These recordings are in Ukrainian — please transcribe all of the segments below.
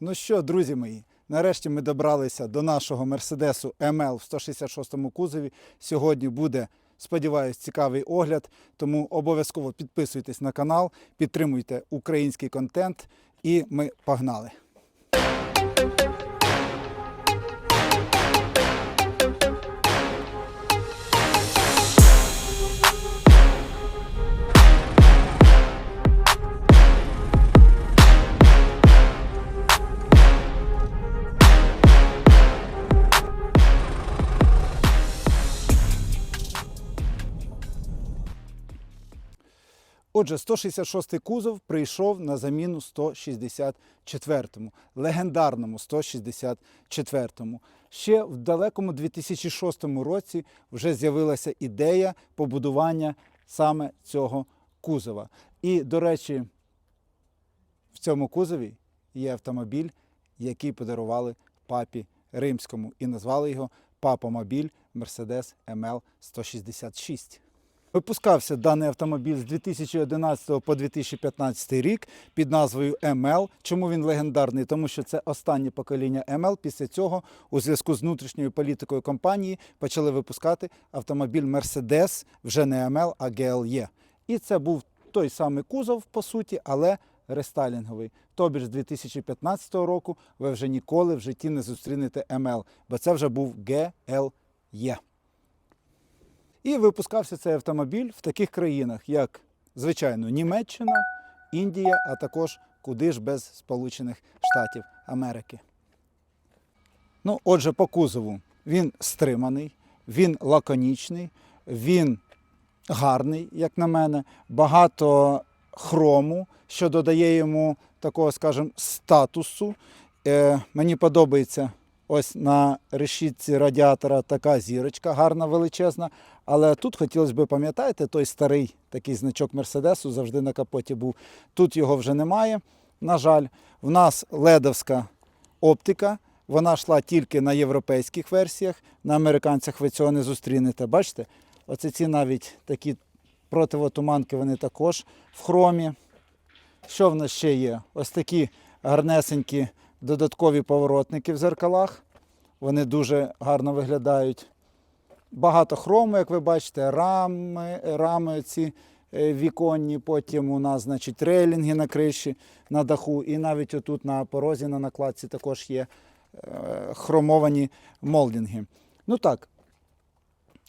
Ну що, друзі мої, нарешті ми добралися до нашого Мерседесу ML в 166 кузові. Сьогодні буде, сподіваюсь, цікавий огляд. Тому обов'язково підписуйтесь на канал, підтримуйте український контент і ми погнали. Отже, 166 кузов прийшов на заміну 164-му, легендарному 164-му. Ще в далекому 2006 році вже з'явилася ідея побудування саме цього кузова. І, до речі, в цьому кузові є автомобіль, який подарували папі римському, і назвали його Папомобіль Mercedes ML 166. Випускався даний автомобіль з 2011 по 2015 рік під назвою ML. Чому він легендарний? Тому що це останнє покоління ML. Після цього, у зв'язку з внутрішньою політикою компанії, почали випускати автомобіль Mercedes, вже не ML, а GLE. І це був той самий кузов, по суті, але рестайлінговий. Тобі ж з 2015 року ви вже ніколи в житті не зустрінете ML, бо це вже був GLE. І випускався цей автомобіль в таких країнах, як, звичайно, Німеччина, Індія, а також куди ж без Сполучених Штатів Америки. Ну, отже, по кузову він стриманий, він лаконічний, він гарний, як на мене, багато хрому, що додає йому такого, скажімо, статусу. Е, мені подобається ось на решітці радіатора така зірочка, гарна, величезна. Але тут хотілося б, пам'ятаєте, той старий такий значок Мерседесу завжди на капоті був. Тут його вже немає. На жаль, в нас ледовська оптика. Вона йшла тільки на європейських версіях. На американцях ви цього не зустрінете. Бачите? Оце ці навіть такі противотуманки, вони також в хромі. Що в нас ще є? Ось такі гарнесенькі додаткові поворотники в зеркалах. Вони дуже гарно виглядають. Багато хрому, як ви бачите, рами, рами ці е, віконні, потім у нас значить, рейлінги на криші, на даху, і навіть отут на порозі на накладці також є е, хромовані молдинги. Ну так,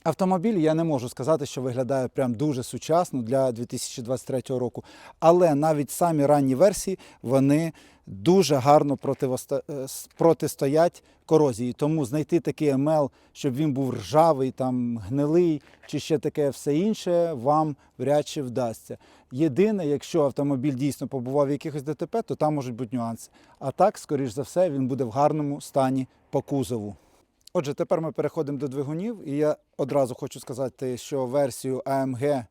Автомобіль я не можу сказати, що виглядає прям дуже сучасно для 2023 року. Але навіть самі ранні версії вони дуже гарно е, протистоять корозії. Тому знайти такий МЛ, щоб він був ржавий, там гнилий чи ще таке все інше, вам вряд чи вдасться. Єдине, якщо автомобіль дійсно побував в якихось ДТП, то там можуть бути нюанси. А так, скоріш за все, він буде в гарному стані по кузову. Отже, тепер ми переходимо до двигунів, і я одразу хочу сказати, що версію AMG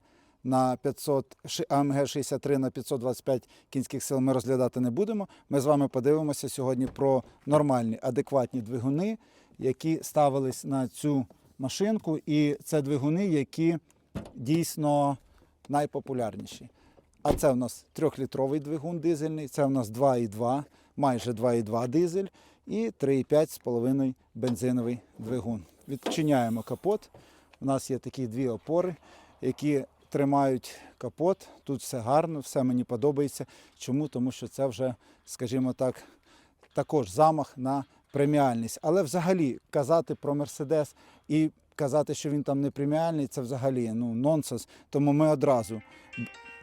на 500, AMG 63 на 525 кінських сил ми розглядати не будемо. Ми з вами подивимося сьогодні про нормальні, адекватні двигуни, які ставились на цю машинку. І це двигуни, які дійсно найпопулярніші. А це у нас трьохлітровий двигун дизельний, це у нас 2,2, майже 2,2 дизель і 3,5 бензиновий двигун. Відчиняємо капот. У нас є такі дві опори, які тримають капот. Тут все гарно, все мені подобається. Чому? Тому що це вже, скажімо так, також замах на преміальність. Але взагалі казати про Мерседес і казати, що він там не преміальний, це взагалі ну, нонсенс. Тому ми одразу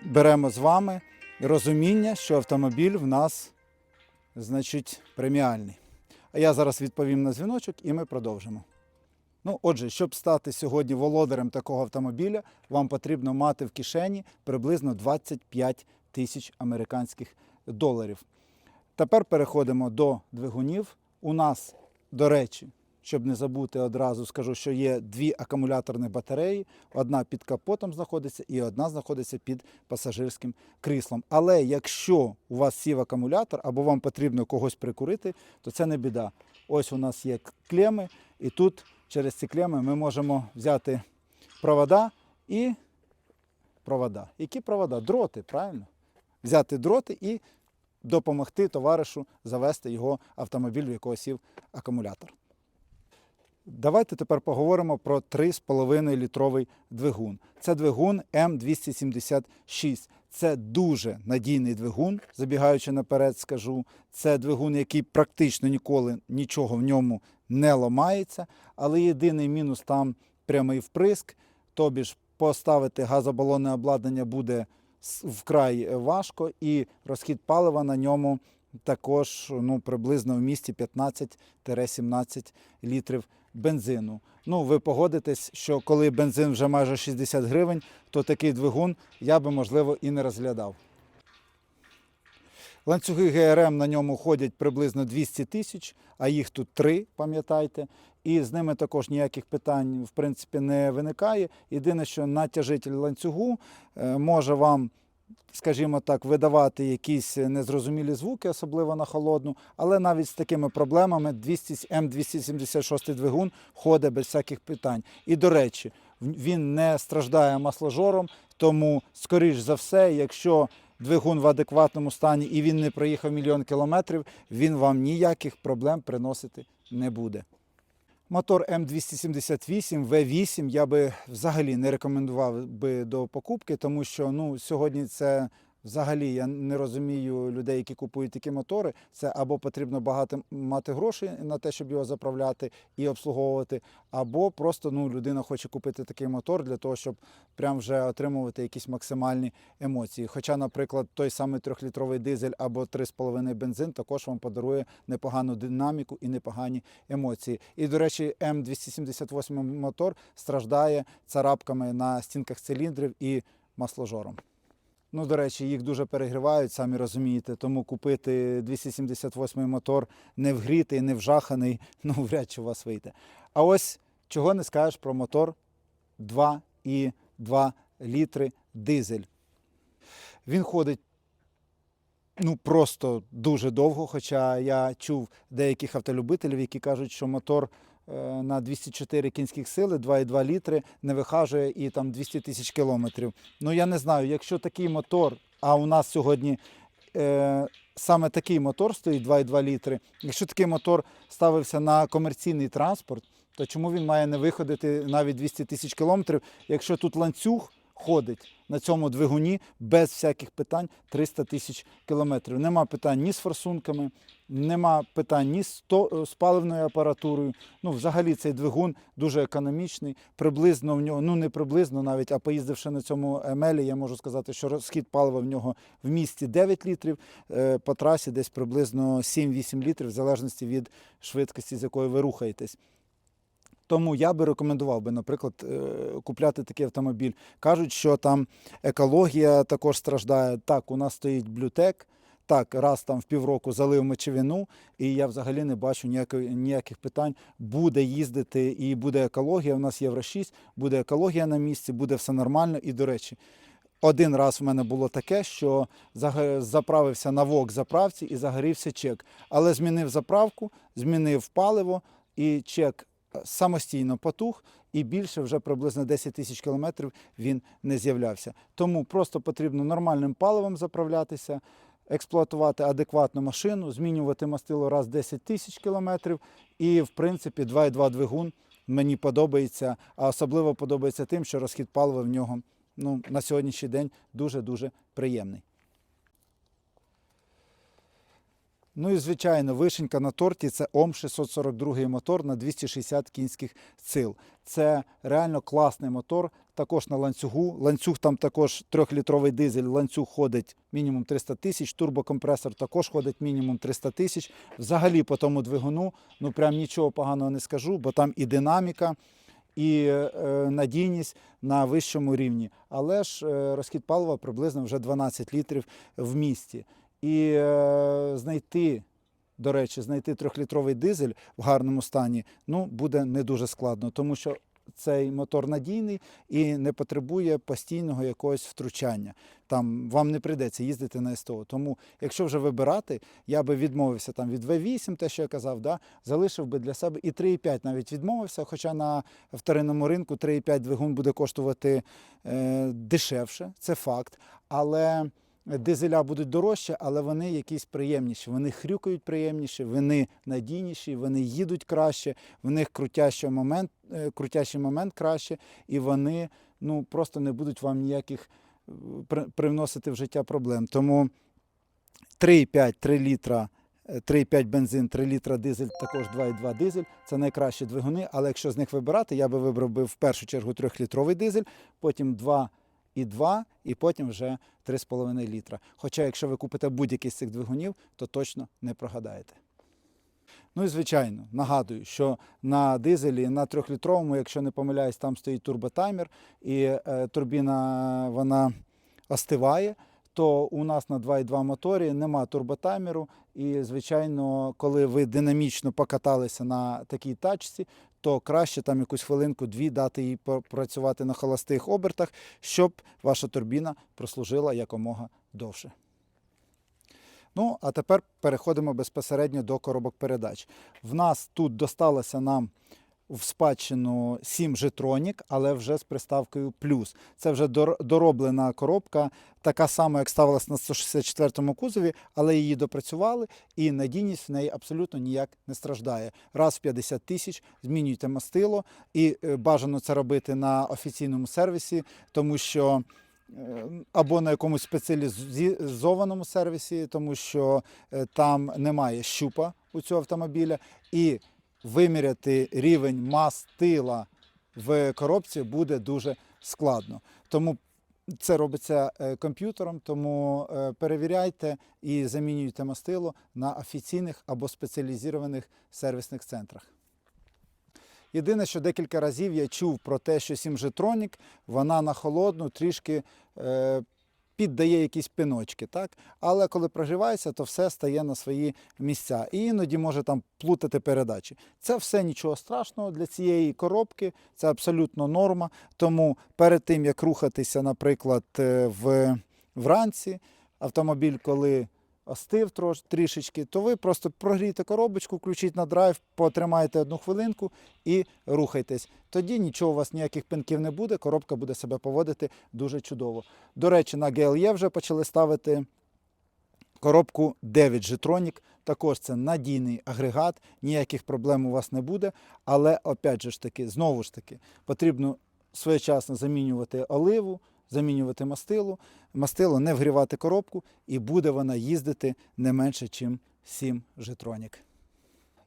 беремо з вами розуміння, що автомобіль в нас, значить, преміальний. А я зараз відповім на дзвіночок і ми продовжимо. Ну, отже, щоб стати сьогодні володарем такого автомобіля, вам потрібно мати в кишені приблизно 25 тисяч американських доларів. Тепер переходимо до двигунів. У нас, до речі, щоб не забути одразу, скажу, що є дві акумуляторні батареї. Одна під капотом знаходиться і одна знаходиться під пасажирським кріслом. Але якщо у вас сів акумулятор або вам потрібно когось прикурити, то це не біда. Ось у нас є клеми, і тут через ці клеми ми можемо взяти провода і провода. Які провода? Дроти, правильно? Взяти дроти і допомогти товаришу завести його автомобіль, в якого сів акумулятор. Давайте тепер поговоримо про 3,5 літровий двигун. Це двигун М276. Це дуже надійний двигун, забігаючи наперед, скажу. Це двигун, який практично ніколи нічого в ньому не ламається. Але єдиний мінус там прямий вприск. Тобі ж поставити газобалонне обладнання буде вкрай важко, і розхід палива на ньому також ну, приблизно в місті 15-17 літрів бензину. Ну, ви погодитесь, що коли бензин вже майже 60 гривень, то такий двигун я би, можливо, і не розглядав. Ланцюги ГРМ на ньому ходять приблизно 200 тисяч, а їх тут три, пам'ятайте. І з ними також ніяких питань в принципі не виникає. Єдине, що натяжитель ланцюгу е, може вам, скажімо так, видавати якісь незрозумілі звуки, особливо на холодну. Але навіть з такими проблемами 200 М276 двигун ходить без всяких питань. І до речі, він не страждає масложором, тому, скоріш за все, якщо двигун в адекватному стані і він не проїхав мільйон кілометрів, він вам ніяких проблем приносити не буде. Мотор М278 V8 я би взагалі не рекомендував би до покупки, тому що ну, сьогодні це взагалі я не розумію людей, які купують такі мотори. Це або потрібно багато мати грошей на те, щоб його заправляти і обслуговувати, або просто ну, людина хоче купити такий мотор для того, щоб прям вже отримувати якісь максимальні емоції. Хоча, наприклад, той самий трьохлітровий дизель або 3,5 бензин також вам подарує непогану динаміку і непогані емоції. І, до речі, М278 мотор страждає царапками на стінках циліндрів і масложором. Ну, до речі, їх дуже перегрівають, самі розумієте, тому купити 278 мотор не вгрітий, не вжаханий, ну, вряд чи у вас вийде. А ось чого не скажеш про мотор 2,2 літри дизель. Він ходить ну, просто дуже довго, хоча я чув деяких автолюбителів, які кажуть, що мотор на 204 кінських сили, 2,2 літри, не вихажує і там 200 тисяч кілометрів. Ну я не знаю, якщо такий мотор, а у нас сьогодні е, саме такий мотор стоїть 2,2 літри, якщо такий мотор ставився на комерційний транспорт, то чому він має не виходити навіть 200 тисяч кілометрів, якщо тут ланцюг ходить на цьому двигуні без всяких питань 300 тисяч кілометрів. Нема питань ні з форсунками, нема питань ні з, то, з паливною апаратурою. Ну, взагалі цей двигун дуже економічний. Приблизно в нього, ну не приблизно навіть, а поїздивши на цьому емелі, я можу сказати, що розхід палива в нього в місті 9 літрів, е, по трасі десь приблизно 7-8 літрів, в залежності від швидкості, з якою ви рухаєтесь. Тому я би рекомендував би, наприклад, е, купляти такий автомобіль. Кажуть, що там екологія також страждає. Так, у нас стоїть блютек. Так, раз там в півроку залив мочевину, і я взагалі не бачу ніякої, ніяких питань. Буде їздити і буде екологія. У нас Євро 6, буде екологія на місці, буде все нормально. І, до речі, один раз в мене було таке, що заправився на вок заправці і загорівся чек. Але змінив заправку, змінив паливо, і чек самостійно потух, і більше вже приблизно 10 тисяч кілометрів він не з'являвся. Тому просто потрібно нормальним паливом заправлятися, експлуатувати адекватну машину, змінювати мастило раз 10 тисяч кілометрів. І, в принципі, 2,2 двигун мені подобається, а особливо подобається тим, що розхід палива в нього ну, на сьогоднішній день дуже-дуже приємний. Ну і звичайно, вишенька на торті це ОМ 642 мотор на 260 кінських сил. Це реально класний мотор, також на ланцюгу. Ланцюг там також трьохлітровий дизель, ланцюг ходить мінімум 300 тисяч, турбокомпресор також ходить мінімум 300 тисяч. Взагалі по тому двигуну, ну прям нічого поганого не скажу, бо там і динаміка, і е, надійність на вищому рівні. Але ж е, розхід палива приблизно вже 12 літрів в місті. І е, знайти, до речі, знайти трьохлітровий дизель в гарному стані ну, буде не дуже складно, тому що цей мотор надійний і не потребує постійного якогось втручання. Там вам не прийдеться їздити на СТО. Тому, якщо вже вибирати, я би відмовився там від V8, те, що я казав, да, залишив би для себе і 3,5 навіть відмовився. Хоча на вторинному ринку 3,5 двигун буде коштувати е, дешевше, це факт. Але дизеля будуть дорожчі, але вони якісь приємніші. Вони хрюкають приємніше, вони надійніші, вони їдуть краще, в них крутящий момент, е, крутящий момент краще, і вони ну, просто не будуть вам ніяких е, привносити в життя проблем. Тому 3,5 3 літра. е, 3,5 бензин, 3 літра дизель, також 2,2 дизель. Це найкращі двигуни, але якщо з них вибирати, я би вибрав би в першу чергу 3-літровий дизель, потім 2,2 і потім вже 3,5 літра. Хоча, якщо ви купите будь-який з цих двигунів, то точно не прогадаєте. Ну і звичайно, нагадую, що на дизелі на 3-літровому, якщо не помиляюсь, там стоїть турботаймер, і е, турбіна вона остиває, то у нас на 2,2 моторі нема турботаймеру. І, звичайно, коли ви динамічно покаталися на такій тачці, то краще там якусь хвилинку-дві дати їй працювати на холостих обертах, щоб ваша турбіна прослужила якомога довше. Ну, а тепер переходимо безпосередньо до коробок передач. В нас тут досталося нам в спадщину 7 Jetronic, але вже з приставкою плюс. Це вже дороблена коробка, така сама, як ставилась на 164-му кузові, але її допрацювали, і надійність в неї абсолютно ніяк не страждає. Раз в 50 тисяч змінюйте мастило, і е, бажано це робити на офіційному сервісі, тому що е, або на якомусь спеціалізованому сервісі, тому що е, там немає щупа у цього автомобіля, і виміряти рівень мастила в коробці буде дуже складно. Тому це робиться е, комп'ютером, тому е, перевіряйте і замінюйте мастило на офіційних або спеціалізованих сервісних центрах. Єдине, що декілька разів я чув про те, що Сімжетронік, вона на холодну трішки е, піддає якісь пиночки, так? але коли прогрівається, то все стає на свої місця. І іноді може там плутати передачі. Це все нічого страшного для цієї коробки, це абсолютно норма. Тому перед тим, як рухатися, наприклад, е, в, вранці, автомобіль, коли остив трош, трішечки, то ви просто прогрійте коробочку, включіть на драйв, потримайте одну хвилинку і рухайтесь. Тоді нічого у вас ніяких пинків не буде, коробка буде себе поводити дуже чудово. До речі, на GLE вже почали ставити коробку 9 Jetronic. Також це надійний агрегат, ніяких проблем у вас не буде. Але опять же ж таки, знову ж таки, потрібно своєчасно замінювати оливу, замінювати мастило, мастило не вгрівати коробку, і буде вона їздити не менше, ніж 7 Jetronic.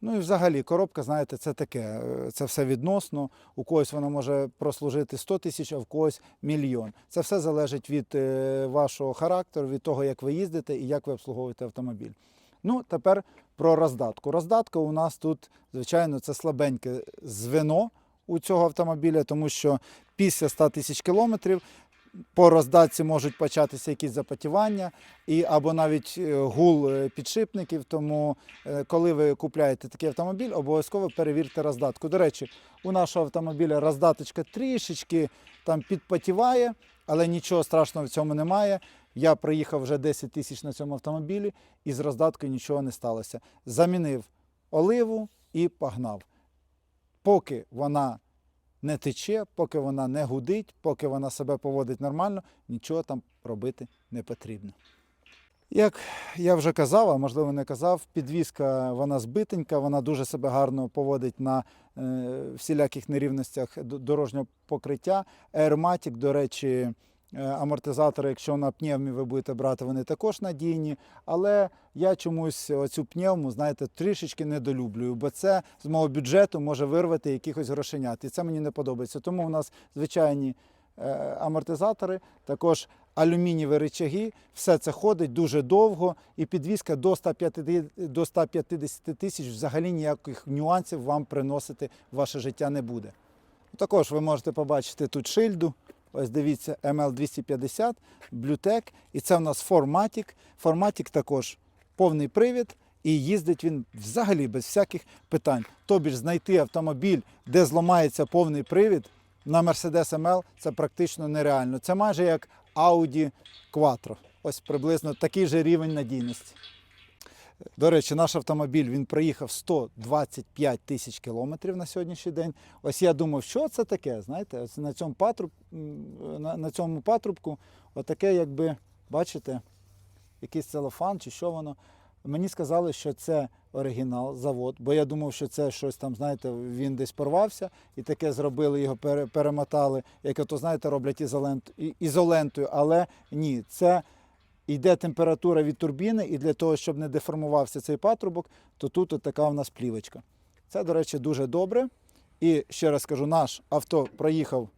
Ну і взагалі коробка, знаєте, це таке, е, це все відносно. У когось вона може прослужити 100 тисяч, а в когось мільйон. Це все залежить від е, вашого характеру, від того, як ви їздите і як ви обслуговуєте автомобіль. Ну, тепер про роздатку. Роздатка у нас тут, звичайно, це слабеньке звено у цього автомобіля, тому що після 100 тисяч кілометрів по роздатці можуть початися якісь запотівання і або навіть е, гул е, підшипників. Тому, е, коли ви купляєте такий автомобіль, обов'язково перевірте роздатку. До речі, у нашого автомобіля роздаточка трішечки там підпотіває, але нічого страшного в цьому немає. Я проїхав вже 10 тисяч на цьому автомобілі, і з роздаткою нічого не сталося. Замінив оливу і погнав. Поки вона не тече, поки вона не гудить, поки вона себе поводить нормально, нічого там робити не потрібно. Як я вже казав, а можливо не казав, підвізка вона збитенька, вона дуже себе гарно поводить на е, всіляких нерівностях дорожнього покриття. Ерматік, до речі, амортизатори, якщо на пневмі ви будете брати, вони також надійні. Але я чомусь оцю пневму, знаєте, трішечки недолюблюю, бо це з мого бюджету може вирвати якихось грошенят. І це мені не подобається. Тому у нас звичайні е, амортизатори, також алюмінієві рычаги, все це ходить дуже довго, і підвізка до 150, до 150 тисяч взагалі ніяких нюансів вам приносити в ваше життя не буде. Також ви можете побачити тут шильду. Ось дивіться, ML250, Bluetech, і це в нас Formatic. Formatic також повний привід, і їздить він взагалі без всяких питань. Тобі ж знайти автомобіль, де зламається повний привід на Mercedes ML це практично нереально. Це майже як Audi Quattro. Ось приблизно такий же рівень надійності. До речі, наш автомобіль він проїхав 125 тисяч кілометрів на сьогоднішній день. Ось я думав, що це таке. Знаєте, ось на цьому патруб, на, на цьому патрубку, отаке, якби, бачите, якийсь целофан чи що воно. Мені сказали, що це оригінал, завод, бо я думав, що це щось там, знаєте, він десь порвався і таке зробили, його пере- перемотали, як ото, знаєте, роблять ізолент, ізолентою. Але ні, це йде температура від турбіни, і для того, щоб не деформувався цей патрубок, то тут от така у нас плівочка. Це, до речі, дуже добре. І ще раз кажу, наш авто проїхав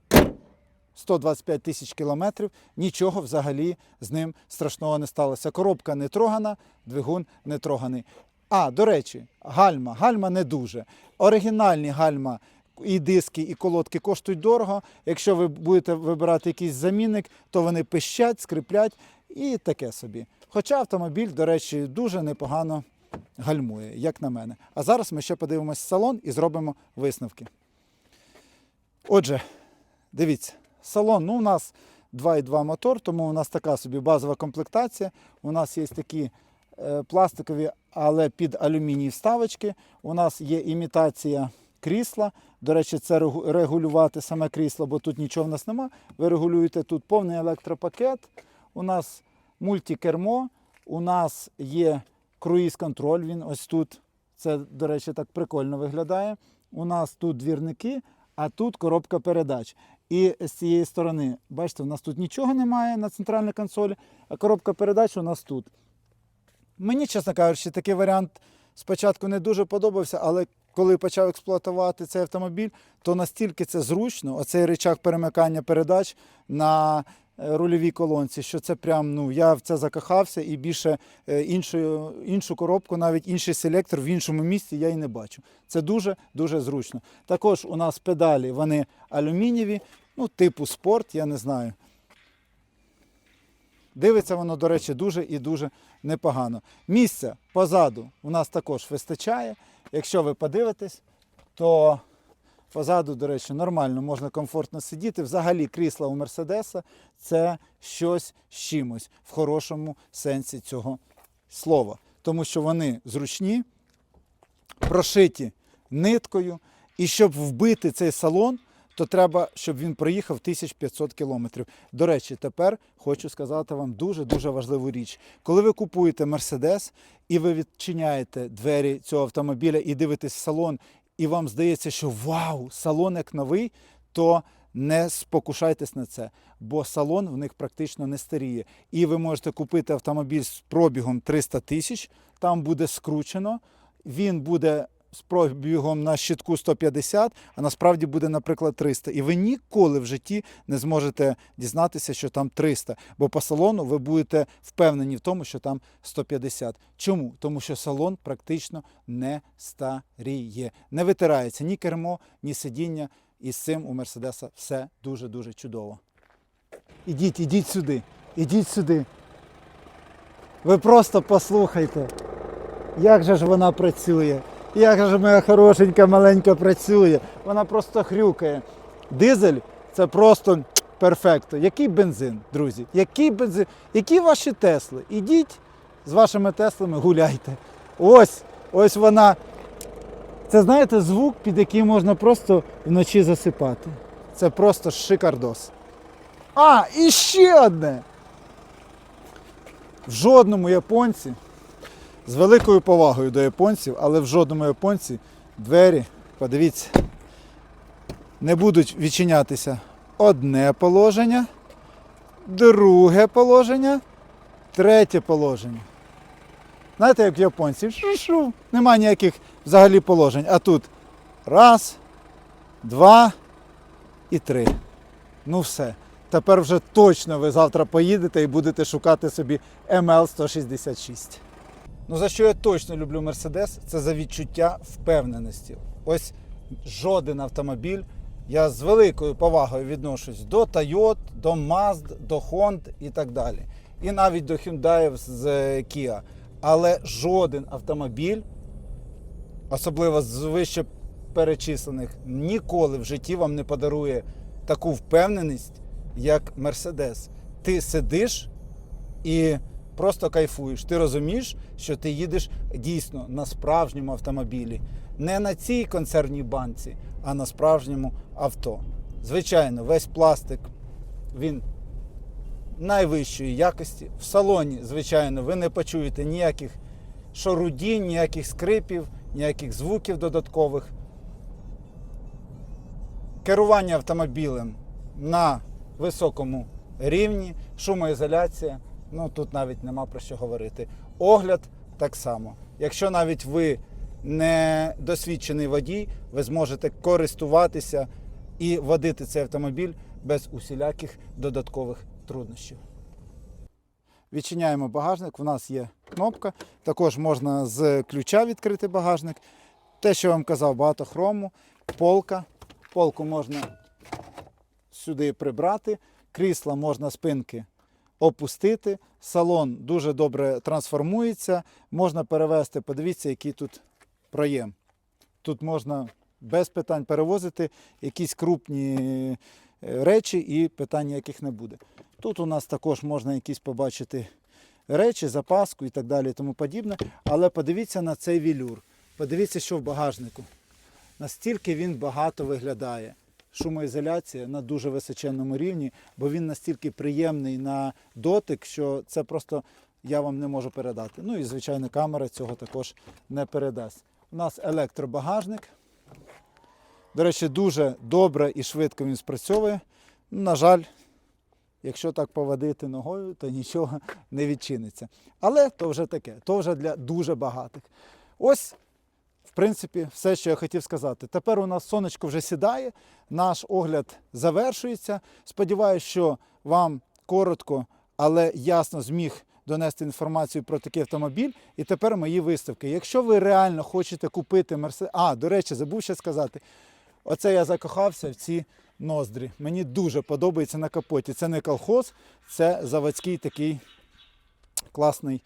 125 тисяч кілометрів, нічого взагалі з ним страшного не сталося. Коробка не трогана, двигун не троганий. А, до речі, гальма. Гальма не дуже. Оригінальні гальма і диски, і колодки коштують дорого. Якщо ви будете вибирати якийсь замінник, то вони пищать, скриплять і таке собі. Хоча автомобіль, до речі, дуже непогано гальмує, як на мене. А зараз ми ще подивимось салон і зробимо висновки. Отже, дивіться, салон, ну у нас 2,2 мотор, тому у нас така собі базова комплектація. У нас є такі е, пластикові, але під алюміній вставочки. У нас є імітація крісла. До речі, це регулювати саме крісло, бо тут нічого в нас нема. Ви регулюєте тут повний електропакет. У нас мультикермо, у нас є круїз-контроль, він ось тут. Це, до речі, так прикольно виглядає. У нас тут двірники, а тут коробка передач. І з цієї сторони, бачите, у нас тут нічого немає на центральній консолі, а коробка передач у нас тут. Мені, чесно кажучи, такий варіант спочатку не дуже подобався, але коли почав експлуатувати цей автомобіль, то настільки це зручно, оцей рычаг перемикання передач на рульовій колонці, що це прям, ну, я в це закохався і більше е, іншою, іншу коробку, навіть інший селектор в іншому місці я і не бачу. Це дуже-дуже зручно. Також у нас педалі, вони алюмінієві, ну, типу спорт, я не знаю. Дивиться воно, до речі, дуже і дуже непогано. Місця позаду у нас також вистачає. Якщо ви подивитесь, то позаду, до речі, нормально можна комфортно сидіти. Взагалі крісла у Мерседеса це щось з чимось в хорошому сенсі цього слова. Тому що вони зручні, прошиті ниткою. І щоб вбити цей салон, то треба, щоб він проїхав 1500 кілометрів. До речі, тепер хочу сказати вам дуже-дуже важливу річ. Коли ви купуєте Мерседес і ви відчиняєте двері цього автомобіля і дивитесь салон, і вам здається, що вау, салон як новий, то не спокушайтесь на це, бо салон в них практично не старіє. І ви можете купити автомобіль з пробігом 300 тисяч, там буде скручено, він буде з пробігом на щитку 150, а насправді буде, наприклад, 300. І ви ніколи в житті не зможете дізнатися, що там 300, бо по салону ви будете впевнені в тому, що там 150. Чому? Тому що салон практично не старіє. Не витирається ні кермо, ні сидіння. І з цим у Мерседеса все дуже-дуже чудово. Ідіть, ідіть сюди, ідіть сюди. Ви просто послухайте, як же ж вона працює. Як же моя хорошенька маленька працює. Вона просто хрюкає. Дизель це просто перфекто. Який бензин, друзі? Який бензин? Які ваші Тесли? Ідіть з вашими Теслами гуляйте. Ось, ось вона. Це знаєте звук, під який можна просто вночі засипати. Це просто шикардос. А, і ще одне. В жодному японці, з великою повагою до японців, але в жодному японці двері, подивіться, не будуть відчинятися одне положення, друге положення, третє положення. Знаєте, як в японців, шу-шу, нема ніяких взагалі положень. А тут раз, два і три. Ну все. Тепер вже точно ви завтра поїдете і будете шукати собі ML166. Ну за що я точно люблю Mercedes, це за відчуття впевненості. Ось жоден автомобіль. Я з великою повагою відношусь до Toyota, до Mazda, до Honda і так далі. І навіть до Hyundai з е, Kia. Але жоден автомобіль, особливо з вище перечислених, ніколи в житті вам не подарує таку впевненість, як Mercedes. Ти сидиш і просто кайфуєш. Ти розумієш, що ти їдеш дійсно на справжньому автомобілі, не на цій концерній банці, а на справжньому авто. Звичайно, весь пластик він найвищої якості. В салоні, звичайно, ви не почуєте ніяких шарудінь, ніяких скрипів, ніяких звуків додаткових. Керування автомобілем на високому рівні, шумоізоляція. Ну тут навіть нема про що говорити. Огляд так само. Якщо навіть ви не досвідчений водій, ви зможете користуватися і водити цей автомобіль без усіляких додаткових труднощів. Відчиняємо багажник. У нас є кнопка. Також можна з ключа відкрити багажник. Те, що я вам казав, багато хрому, полка. Полку можна сюди прибрати. Крісла можна спинки опустити. Салон дуже добре трансформується. Можна перевести, подивіться, який тут проєм. Тут можна без питань перевозити якісь крупні е, речі і питань ніяких не буде. Тут у нас також можна якісь побачити речі, запаску і так далі, і тому подібне. Але подивіться на цей вілюр. Подивіться, що в багажнику. Настільки він багато виглядає. Шумоізоляція на дуже височенному рівні, бо він настільки приємний на дотик, що це просто я вам не можу передати. Ну і звичайно, камера цього також не передасть. У нас електробагажник. До речі, дуже добре і швидко він спрацьовує. На жаль, якщо так поводити ногою, то нічого не відчиниться. Але то вже таке, то вже для дуже багатих. Ось, в принципі, все, що я хотів сказати. Тепер у нас сонечко вже сідає, наш огляд завершується. Сподіваюсь, що вам коротко, але ясно зміг донести інформацію про такий автомобіль. І тепер мої виставки. Якщо ви реально хочете купити Мерседес. А, до речі, забув ще сказати. Оце я закохався в ці ноздрі. Мені дуже подобається на капоті. Це не колхоз, це заводський такий класний,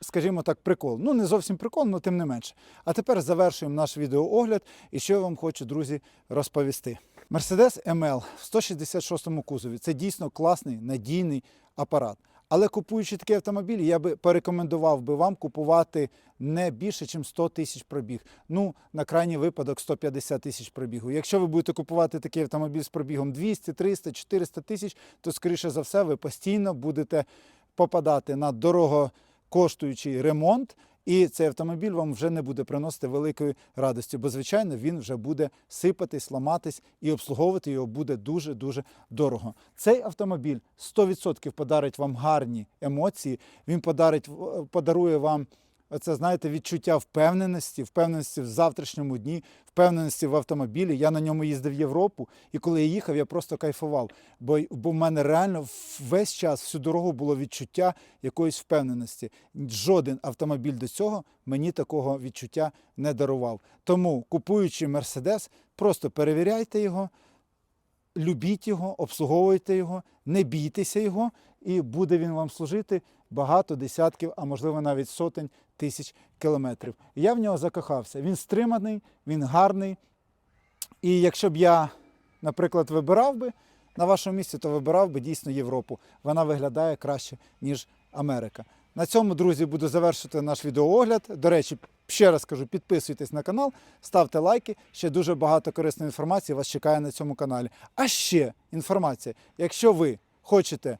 скажімо так, прикол. Ну, не зовсім прикол, але тим не менше. А тепер завершуємо наш відеоогляд. І що я вам хочу, друзі, розповісти. Mercedes ML в 166 кузові це дійсно класний, надійний апарат. Але купуючи такий автомобіль, я би порекомендував би вам купувати не більше, ніж 100 тисяч пробіг. Ну, на крайній випадок 150 тисяч пробігу. Якщо ви будете купувати такий автомобіль з пробігом 200, 300, 400 тисяч, то скоріше за все ви постійно будете попадати на дорогокоштуючий ремонт. І цей автомобіль вам вже не буде приносити великої радості, бо, звичайно, він вже буде сипатись, ламатись і обслуговувати його буде дуже-дуже дорого. Цей автомобіль 100% подарить вам гарні емоції, він подарить, подарує вам Оце, знаєте, відчуття впевненості, впевненості в завтрашньому дні, впевненості в автомобілі. Я на ньому їздив в Європу, і коли я їхав, я просто кайфував. Бо, бо в мене реально весь час, всю дорогу було відчуття якоїсь впевненості. Жоден автомобіль до цього мені такого відчуття не дарував. Тому, купуючи Мерседес, просто перевіряйте його, любіть його, обслуговуйте його, не бійтеся його, і буде він вам служити багато десятків, а можливо навіть сотень тисяч кілометрів. Я в нього закохався. Він стриманий, він гарний. І якщо б я, наприклад, вибирав би на вашому місці, то вибирав би дійсно Європу. Вона виглядає краще, ніж Америка. На цьому, друзі, буду завершити наш відеоогляд. До речі, ще раз кажу, підписуйтесь на канал, ставте лайки. Ще дуже багато корисної інформації вас чекає на цьому каналі. А ще інформація, якщо ви хочете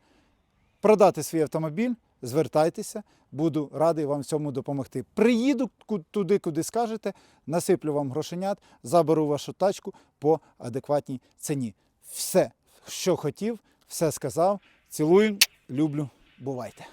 продати свій автомобіль, звертайтеся, буду радий вам в цьому допомогти. Приїду туди, куди скажете, насиплю вам грошенят, заберу вашу тачку по адекватній ціні. Все, що хотів, все сказав. Цілую, люблю, бувайте.